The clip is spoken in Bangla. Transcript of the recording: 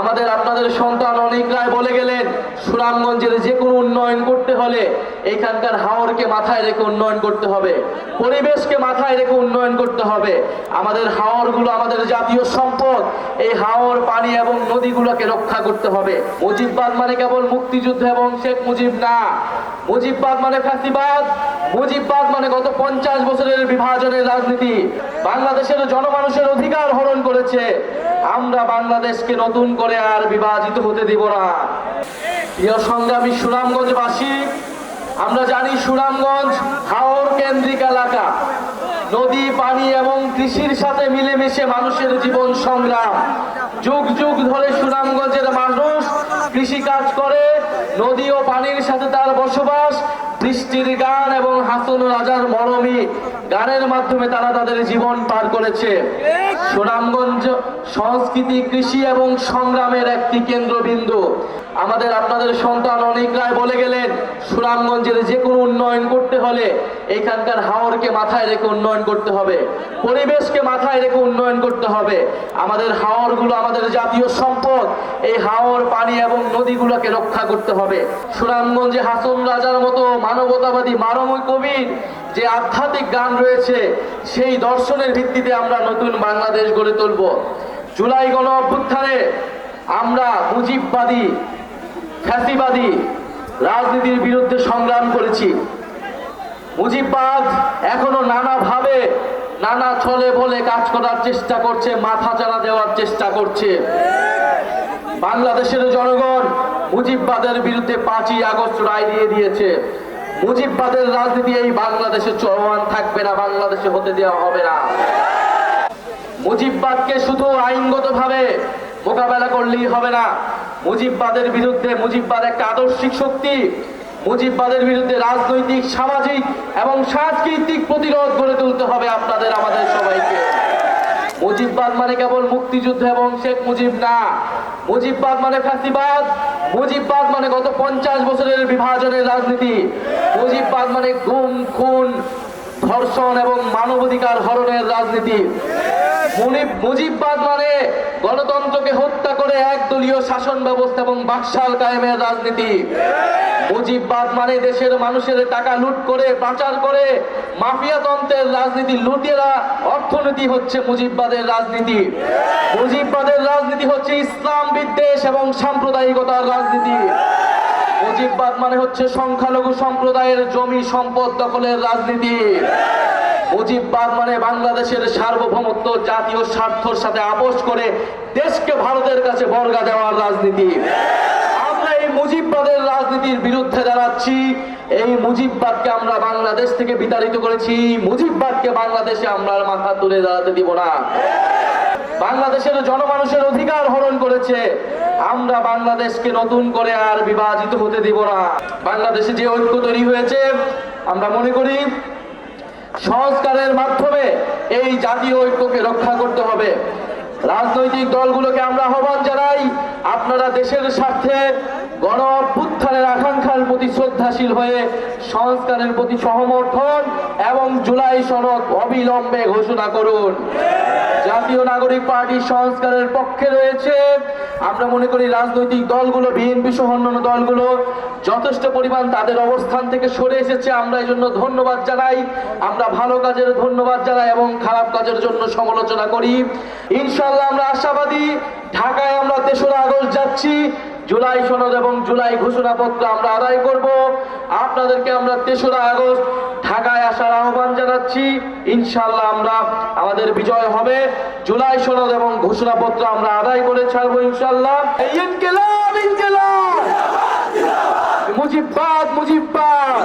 আমাদের আপনাদের সন্তান অনেক রায় বলে গেলেন, সুনামগঞ্জের যে কোনো উন্নয়ন করতে হলে এখানকার হাওরকে মাথায় রেখে উন্নয়ন করতে হবে, পরিবেশকে মাথায় রেখে উন্নয়ন করতে হবে। আমাদের হাওরগুলো আমাদের জাতীয় সম্পদ, এই হাওর, পানি এবং নদীগুলোকে রক্ষা করতে হবে। মুজিববাদ মানে কেবল মুক্তিযুদ্ধ এবং শেখ মুজিব না। মুজিববাদ মানে ফাঁসিবাদ মুজিববাদ মানে গত পঞ্চাশ বছরের বিভাজনের রাজনীতি। বাংলাদেশের জনমানুষের অধিকার হরণ করেছে। আমরা বাংলাদেশকে নতুন করে আর বিভাজিত হতে দিব না। প্রিয় সংগ্রামী সুনামগঞ্জবাসী, আমরা জানি সুনামগঞ্জ হাওর কেন্দ্রিক এলাকা। নদী, পানি এবং কৃষির সাথে মিলেমিশে মানুষের জীবন সংগ্রাম। যুগ যুগ ধরে সুনামগঞ্জের মানুষ কৃষি কাজ করে, নদী ও পানির সাথে তার বসবাস বৃষ্টির গান এবং হাসন রাজার মরমি গানের মাধ্যমে তারা তাদের জীবন পার করেছে। সুনামগঞ্জ সংস্কৃতি, কৃষি এবং সংগ্রামের একটি কেন্দ্রবিন্দু। আমাদের আপনাদের সন্তান অনেক রায় বলে গেলেন। সুনামগঞ্জের যে কোনো উন্নয়ন করতে হলে এইখানকার হাওরকে মাথায় রেখে উন্নয়ন করতে হবে, পরিবেশকে মাথায় রেখে উন্নয়ন করতে হবে। আমাদের হাওরগুলো আমাদের জাতীয় সম্পদ, এই হাওর, পানি এবং নদীগুলোকে রক্ষা করতে হবে। সুনামগঞ্জে হাসন রাজার মতো মানবতাবাদী মানবী কবির যে আধ্যাত্মিক গান রয়েছে, সেই দর্শনের ভিত্তিতে আমরা নতুন বাংলাদেশ গড়ে তুলব। জুলাই গণ অভ্যুত্থানে আমরা মুজিববাদী, ফ্যাসিবাদী রাজনীতির বিরুদ্ধে সংগ্রাম করেছি। মুজিববাদ এখনও নানাভাবে, নানা ছলে বলে কাজ করার চেষ্টা করছে, মাথা চারা দেওয়ার চেষ্টা করছে। বাংলাদেশের জনগণ মুজিববাদের বিরুদ্ধে পাঁচই আগস্ট রায় দিয়ে দিয়েছে। মুজিববাদের রাজনীতি এই বাংলাদেশে চলমান থাকবে না, বাংলাদেশে হতে দেওয়া হবে না। মুজিববাদকে শুধু আইনগতভাবে মোকাবেলা করলেই হবে না মুজিববাদের বিরুদ্ধে মুজিববাদ একটা আদর্শিক শক্তি। মুজিববাদের বিরুদ্ধে রাজনৈতিক, সামাজিক এবং সাংস্কৃতিক প্রতিরোধ গড়ে তুলতে হবে আপনাদের, আমাদের সবাইকে। মুজিববাদ মানে কেবল মুক্তিযুদ্ধ এবং শেখ মুজিব না। মুজিববাদ মানে ফাঁসিবাদ মুজিববাদ মানে গত পঞ্চাশ বছরের বিভাজনের রাজনীতি। মুজিববাদ মানে গুম, খুন, ধর্ষণ এবং মানবাধিকার হরণের রাজনীতি। মুজিববাদ মানে গণতন্ত্রকে হত্যা করে একদলীয় শাসন ব্যবস্থা এবং বাকশাল কায়েমের রাজনীতি। মুজিববাদ মানে দেশের মানুষের টাকা লুট করে, পাচার করে মাফিয়াতন্ত্রের রাজনীতি লুটেরা, অর্থনীতি হচ্ছে মুজিববাদের রাজনীতি। মুজিববাদের রাজনীতি হচ্ছে ইসলাম বিদ্বেষ এবং সাম্প্রদায়িকতার রাজনীতি। মুজিববাদ মানে হচ্ছে সংখ্যালঘু সম্প্রদায়ের জমি সম্পদ দখলের রাজনীতি। মুজিববাদ মানে বাংলাদেশের সার্বভৌমত্ব জাতীয় স্বার্থর সাথে আপোষ করে দেশকে ভারতের কাছে বর্গা দেওয়ার রাজনীতি। আমরা এই মুজিববাদের রাজনীতির বিরুদ্ধে দাঁড়াচ্ছি। এই মুজিববাদকে আমরা বাংলাদেশ থেকে বিতাড়িত করেছি। মুজিববাদকে বাংলাদেশে আমরা মাথা তুলে দাঁড়াতে দিব না। বাংলাদেশের জনমানুষের অধিকার হরণ করেছে। আমরা বাংলাদেশকে নতুন করে আর বিভাজিত হতে দিব না। বাংলাদেশে যে ঐক্য তৈরি হয়েছে, আমরা মনে করি সংস্কারের মাধ্যমে এই জাতীয় ঐক্যকে রক্ষা করতে হবে। রাজনৈতিক দলগুলোকে আমরা আহ্বান জানাই, আপনারা দেশের স্বার্থে গণ অভ্যুত্থানের আকাঙ্ক্ষার প্রতি শ্রদ্ধাশীল হয়ে সংস্কারের প্রতি সহমর্থন এবং জুলাই সনদ অবিলম্বে ঘোষণা করুন। জাতীয় নাগরিক পার্টি সংস্কারের পক্ষে রয়েছে। আমরা মনে করি রাজনৈতিক দলগুলো, বিএনপি সহ অন্যান্য দলগুলো যথেষ্ট পরিমাণ তাদের অবস্থান থেকে সরে এসেছে। আমরা এই জন্য ধন্যবাদ জানাই। আমরা ভালো কাজের ধন্যবাদ জানাই এবং খারাপ কাজের জন্য সমালোচনা করি। ইনশাল্লাহ আমরা আশাবাদী। ঢাকায় আমরা তেসরা আগস্ট যাচ্ছি। জুলাই সনদ এবং জুলাই ঘোষণাপত্র আমরা আদায় করব। আপনাদেরকে আমরা তেসরা আগস্ট ঢাকায় আসার আহ্বান জানাচ্ছি। ইনশাল্লাহ আমরা, আমাদের বিজয় হবে। জুলাই সনদ এবং ঘোষণাপত্র আমরা আদায় করে ছাড়বো ইনশাল্লাহ মুজিব্বাদ মুজিব্বাদ!